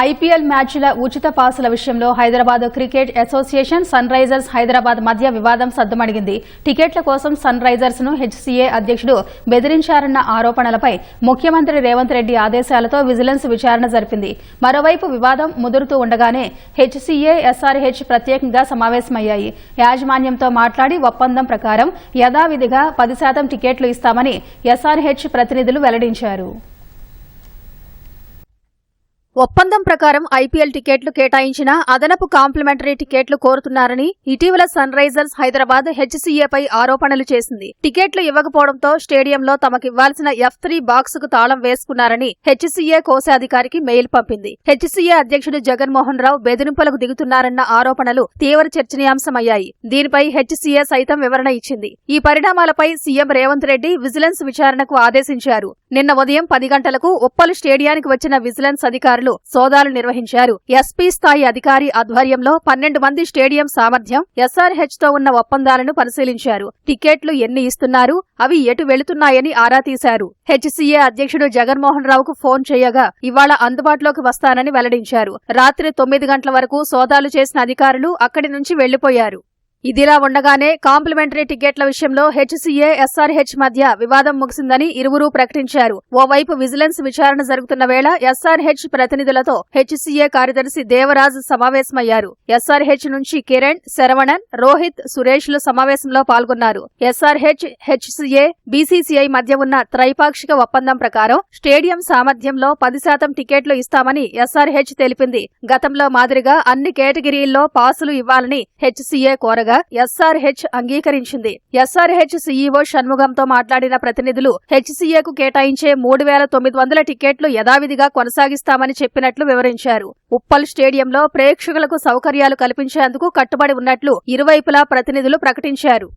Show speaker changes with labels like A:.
A: IPL మ్యాచ్ల ఉచిత పాసుల విషయంలో Hyderabad cricket association Sunrisers Hyderabad మధ్య వివాదం సద్దుమణిగింది. టికెట్ల కోసం సన్ రైజర్స్ను హెచ్సీఏ అధ్యక్షుడు బెదిరించారన్న ఆరోపణలపై ముఖ్యమంత్రి రేవంత్ రెడ్డి ఆదేశాలతో విజిలెన్స్ విచారణ జరిపింది. మరోవైపు వివాదం ముదురుతూ ఉండగానే హెచ్సీఏ ఎస్ఆర్హెచ్ ప్రత్యేకంగా సమావేశమయ్యాయి. యాజమాన్యంతో మాట్లాడి ఒప్పందం ప్రకారం యథావిధిగా పది శాతం టికెట్లు ఇస్తామని ఎస్ఆర్హెచ్ ప్రతినిధులు వెల్లడించారు. ఒప్పందం ప్రకారం ఐపీఎల్ టికెట్లు కేటాయించిన అదనపు కాంప్లిమెంటరీ టికెట్లు కోరుతున్నారని ఇటీవల సన్ రైజర్స్ హైదరాబాద్ హెచ్సీఏపై ఆరోపణలు చేసింది. టికెట్లు ఇవ్వకపోవడంతో స్టేడియంలో తమకివ్వాల్సిన ఎఫ్ త్రీ బాక్స్కు తాళం వేసుకున్నారని హెచ్సీఏ కోశాధికారికి మెయిల్ పంపింది. హెచ్సీఏ అధ్యక్షుడు జగన్మోహన్ రావు బెదిరింపులకు దిగుతున్నారన్న ఆరోపణలు తీవ్ర చర్చనీయాంశమయ్యాయి. దీనిపై హెచ్సీఏ సైతం వివరణ ఇచ్చింది. ఈ పరిణామాలపై సీఎం రేవంత్ రెడ్డి విజిలెన్స్ విచారణకు ఆదేశించారు. నిన్న ఉదయం పది గంటలకు ఉప్పల్ స్టేడియానికి వచ్చిన విజిలెన్స్ అధికారులు సోదాలు నిర్వహించారు. ఎస్పీ స్థాయి అధికారి ఆధ్వర్యంలో పన్నెండు మంది స్టేడియం సామర్థ్యం ఎస్ఆర్హెచ్తో ఉన్న ఒప్పందాలను పరిశీలించారు. టికెట్లు ఎన్ని ఇస్తున్నారు అవి ఎటు వెళుతున్నాయని ఆరా తీశారు. హెచ్సీఏ అధ్యక్షుడు జగన్మోహన్ రావుకు ఫోన్ చేయగా ఇవాళ అందుబాటులోకి వస్తానని వెల్లడించారు. రాత్రి తొమ్మిది గంటల వరకు సోదాలు చేసిన అధికారులు అక్కడి నుంచి వెళ్ళిపోయారు ఇదిలా ఉండగానే కాంప్లిమెంటరీ టికెట్ల విషయంలో హెచ్సీఏ ఎస్ఆర్హెచ్ మధ్య వివాదం ముగిసిందని ఇరువురూ ప్రకటించారు. ఓవైపు విజిలెన్స్ విచారణ జరుగుతున్న వేళ ఎస్ఆర్హెచ్ ప్రతినిధులతో హెచ్సీఏ కార్యదర్శి దేవరాజ్ సమావేశమయ్యారు. ఎస్ఆర్హెచ్ నుంచి కిరణ్ శరవణన్ రోహిత్ సురేష్లు సమావేశంలో పాల్గొన్నారు. ఎస్ఆర్హెచ్ హెచ్సీఏ బీసీసీఐ మధ్య ఉన్న త్రైపాక్షిక ఒప్పందం ప్రకారం స్టేడియం సామర్థ్యంలో పది శాతం టికెట్లు ఇస్తామని ఎస్ఆర్హెచ్ తెలిపింది. గతంలో మాదిరిగా అన్ని కేటగిరీల్లో పాసులు ఇవ్వాలని హెచ్సీఏ కోరగా ఎస్ఆర్హెచ్ అంగీకరించింది. ఎస్ఆర్హెచ్ సీఈఓ షణ్ముగంతో మాట్లాడిన ప్రతినిధులు హెచ్సీఏకు కేటాయించే మూడు వేల తొమ్మిది వందల టికెట్లు యథావిధిగా కొనసాగిస్తామని చెప్పినట్లు వివరించారు. ఉప్పల్ స్టేడియంలో ప్రేక్షకులకు సౌకర్యాలు కల్పించేందుకు కట్టుబడి ఉన్నట్లు ఇరువైపులా ప్రతినిధులు ప్రకటించారు.